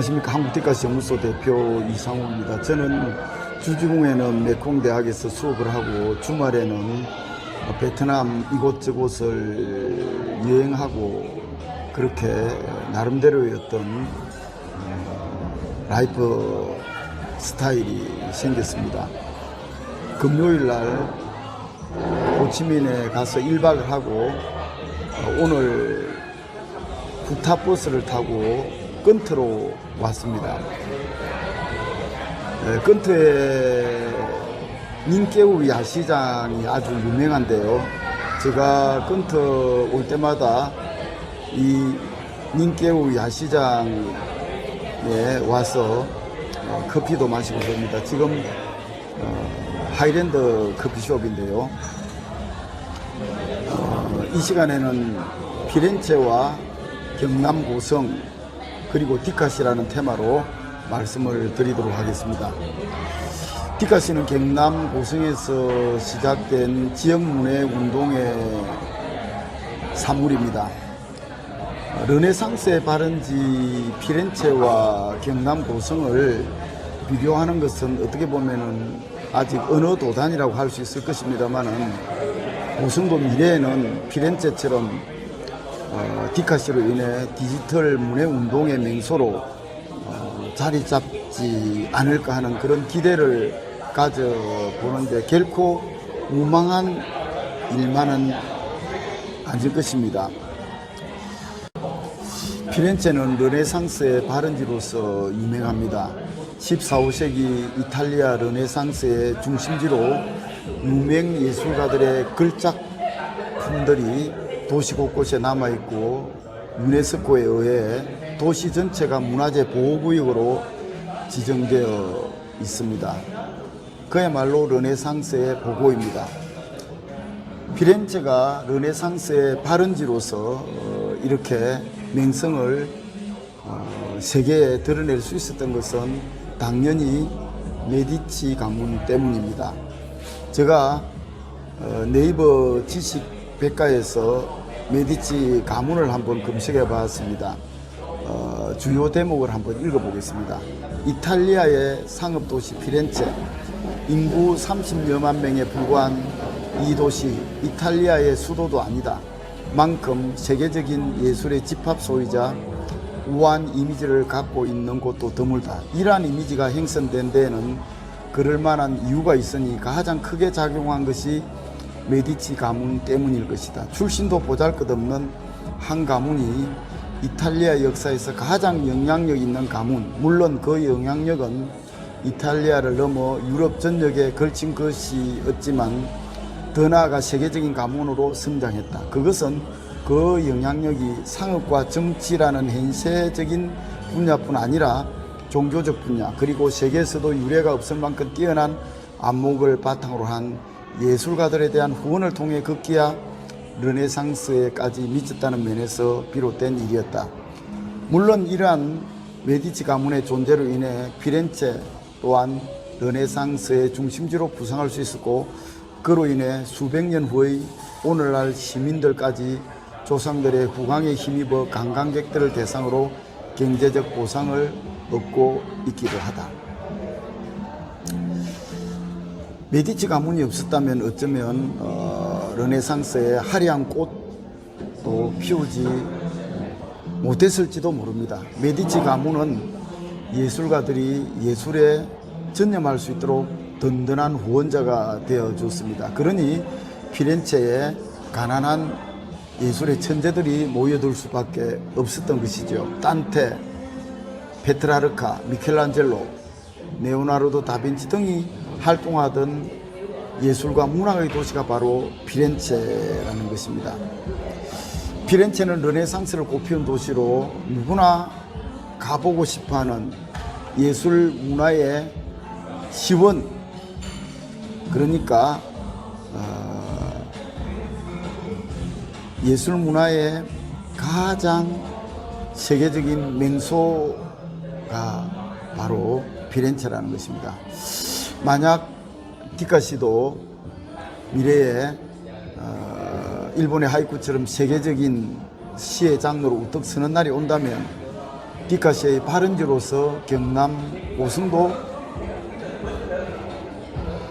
안녕하십니까 한국대가시 연구소 대표 이상호입니다. 저는 주중에는 메콩대학에서 수업을 하고 주말에는 베트남 이곳저곳을 여행하고 그렇게 나름대로의 어떤 어, 라이프 스타일이 생겼습니다. 금요일 날 호치민에 가서 1박을 하고 어, 오늘 부타버스를 타고 건트로 왔습니다. 네, 건트의 민깨우 야시장이 아주 유명한데요. 제가 건트 올 때마다 이 민깨우 야시장에 와서 어, 커피도 마시고 그럽니다. 지금 어, 하이랜드 커피숍인데요. 어, 이 시간에는 피렌체와 경남 고성 그리고 디카시라는 테마로 말씀을 드리도록 하겠습니다. 디카시는 경남 고성에서 시작된 지역문화 운동의 사물입니다. 르네상스의 발원지 피렌체와 경남 고성을 비교하는 것은 어떻게 보면은 아직 언어 도단이라고 할 수 있을 것입니다만은 고성도 미래에는 피렌체처럼 어, 디카시로 인해 디지털 문화 운동의 명소로 어, 자리 잡지 않을까 하는 그런 기대를 가져보는데 결코 무망한 일만은 아닐 것입니다. 피렌체는 르네상스의 발원지로서 유명합니다. 14, 5세기 이탈리아 르네상스의 중심지로 유명 예술가들의 걸작품들이 도시 곳곳에 남아있고 유네스코에 의해 도시 전체가 문화재 보호구역으로 지정되어 있습니다. 그야말로 르네상스의 보고입니다. 피렌체가 르네상스의 발원지로서 어, 이렇게 명성을 어, 세계에 드러낼 수 있었던 것은 당연히 메디치 가문 때문입니다. 제가 어, 네이버 지식 백과에서 메디치 가문을 한번 검색해 봤습니다. 어, 주요 대목을 한번 읽어보겠습니다. 이탈리아의 상업도시 피렌체, 인구 30여만 명에 불과한 이 도시, 이탈리아의 수도도 아니다. 만큼 세계적인 예술의 집합소이자 우아한 이미지를 갖고 있는 곳도 드물다. 이러한 이미지가 형성된 데에는 그럴 만한 이유가 있으니 가장 크게 작용한 것이 메디치 가문 때문일 것이다. 출신도 보잘것없는 한 가문이 이탈리아 역사에서 가장 영향력 있는 가문, 물론 그 영향력은 이탈리아를 넘어 유럽 전역에 걸친 것이 없지만 더 나아가 세계적인 가문으로 성장했다. 그것은 그 영향력이 상업과 정치라는 현세적인 분야뿐 아니라 종교적 분야 그리고 세계에서도 유례가 없을 만큼 뛰어난 안목을 바탕으로 한 예술가들에 대한 후원을 통해 극기야 르네상스에까지 미쳤다는 면에서 비롯된 일이었다. 물론 이러한 메디치 가문의 존재로 인해 피렌체 또한 르네상스의 중심지로 부상할 수 있었고 그로 인해 수백 년 후의 오늘날 시민들까지 조상들의 후광에 힘입어 관광객들을 대상으로 경제적 보상을 얻고 있기도 하다. 메디치 가문이 없었다면 어쩌면 어, 르네상스의 화려한 꽃도 피우지 못했을지도 모릅니다. 메디치 가문은 예술가들이 예술에 전념할 수 있도록 든든한 후원자가 되어 줬습니다. 그러니 피렌체에 가난한 예술의 천재들이 모여들 수밖에 없었던 것이죠. 딴테, 페트라르카, 미켈란젤로, 네오나르도 다빈치 등이 활동하던 예술과 문화의 도시가 바로 피렌체라는 것입니다. 피렌체는 르네상스를 꽃피운 도시로 누구나 가보고 싶어하는 예술 문화의 시원 그러니까 어, 예술 문화의 가장 세계적인 명소가 바로 피렌체라는 것입니다. 만약 디카시도 미래에 어, 일본의 하이쿠처럼 세계적인 시의 장르로 우뚝 서는 날이 온다면 디카시의 발원지로서 경남 고승도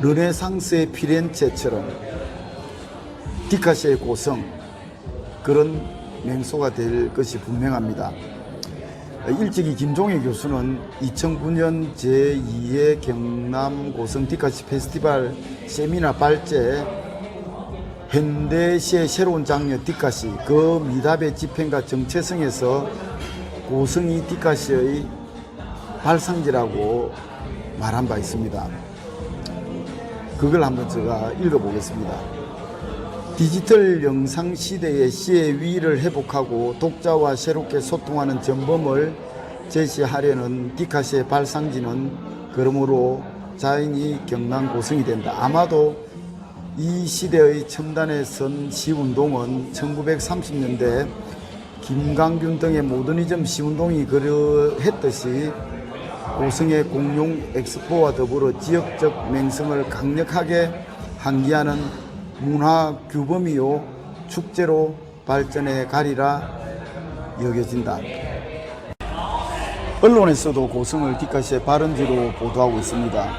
르네상스의 피렌체처럼 디카시의 고성 그런 맹소가 될 것이 분명합니다. 일찍이 김종희 교수는 2009년 제2회 경남 고성 디카시 페스티벌 세미나 발제 현대시의 새로운 장르 디카시 그 미답의 집행과 정체성에서 고성이 디카시의 발상지라고 말한 바 있습니다. 그걸 한번 제가 읽어보겠습니다. 디지털 영상 시대의 시의 위를 회복하고 독자와 새롭게 소통하는 전범을 제시하려는 디카시의 발상지는 그러므로 자연히 경남 고성이 된다. 아마도 이 시대의 첨단에 선 시운동은 1930년대 김강균 등의 모더니즘 시운동이 그러했듯이 고성의 공룡 엑스포와 더불어 지역적 맹성을 강력하게 항기하는 문화 규범이요 축제로 발전해 가리라 여겨진다. 언론에서도 고성을 뒷가시의 발언지로 보도하고 있습니다.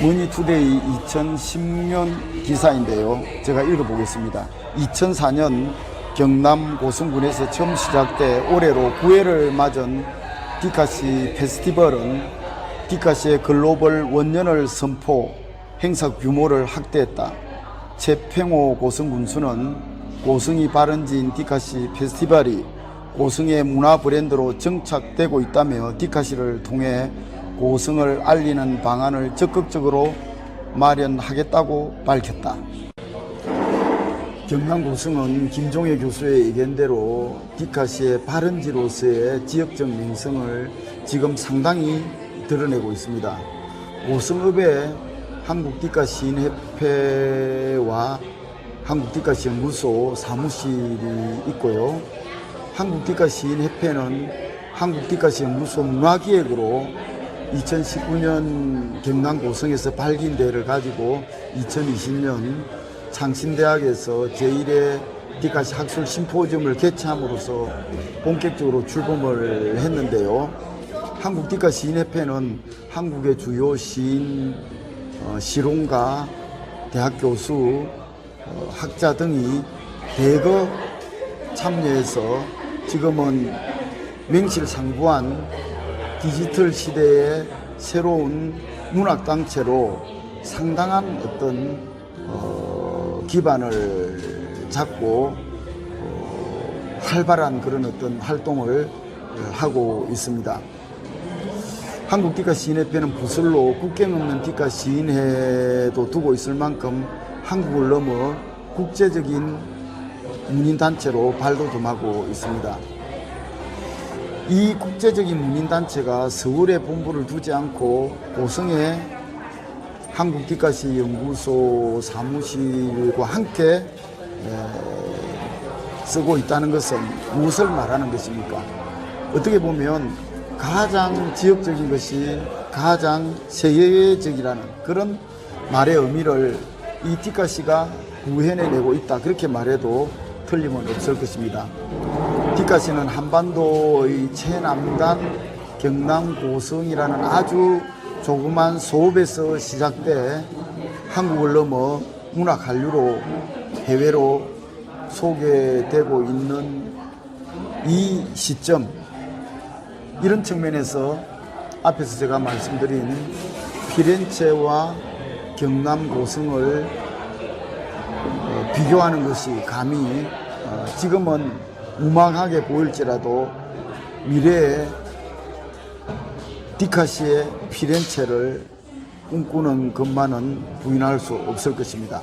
머니투데이 2010년 기사인데요. 제가 읽어보겠습니다. 2004년 경남 고성군에서 처음 시작돼 올해로 9회를 맞은 디카시 페스티벌은 디카시의 글로벌 원년을 선포, 행사 규모를 확대했다. 최평호 고성 군수는 고성이 발원지인 디카시 페스티벌이 고성의 문화 브랜드로 정착되고 있다며 디카시를 통해 고성을 알리는 방안을 적극적으로 마련하겠다고 밝혔다. 경남 고성은 김종혜 교수의 의견대로 디카시의 발원지로서의 지역적 명성을 지금 상당히 드러내고 있습니다. 고성읍에 한국 디카 시인협회와 한국 디카 시 연구소 사무실이 있고요. 한국 디카 시인협회는 한국 디카 시 연구소 문화기획으로 2019년 경남 고성에서 발긴 대회를 가지고 2020년 창신대학에서 제1회 디카시 학술 심포지움을 개최함으로써 본격적으로 출범을 했는데요. 한국 디카 시인협회는 한국의 주요 시인, 어, 실용가, 대학 교수, 어, 학자 등이 대거 참여해서 지금은 명실상부한 디지털 시대의 새로운 문학 단체로 상당한 어떤 어, 기반을 잡고 어, 활발한 그런 어떤 활동을 어, 하고 있습니다. 한국 디카 시인협회는 부설로 국경 없는 디카 시인회도 두고 있을 만큼 한국을 넘어 국제적인 문인단체로 발돋움하고 있습니다. 이 국제적인 문인단체가 서울에 본부를 두지 않고 고성에 한국 디카시 연구소 사무실과 함께 에, 쓰고 있다는 것은 무엇을 말하는 것입니까? 어떻게 보면 가장 지역적인 것이 가장 세계적이라는 그런 말의 의미를 이 디카시가 구현해내고 있다. 그렇게 말해도 틀림은 없을 것입니다. 디카시는 한반도의 최남단 경남 고성이라는 아주 조그만 소읍에서 시작돼 한국을 넘어 문학 한류로 해외로 소개되고 있는 이 시점 이런 측면에서 앞에서 제가 말씀드린 피렌체와 경남 고성을 어, 비교하는 것이 감히 어, 지금은 무망하게 보일지라도 미래에 디카시의 피렌체를 꿈꾸는 것만은 부인할 수 없을 것입니다.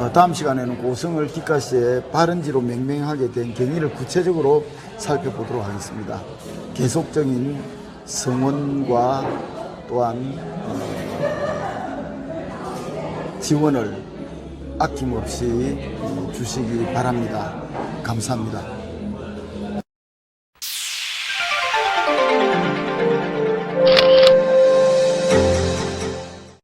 어, 다음 시간에는 고성을 디카시의 발원지로 맹맹하게 된 경위를 구체적으로 살펴보도록 하겠습니다. 계속적인 성원과 또한 어, 지원을 아낌없이 주시기 바랍니다. 감사합니다.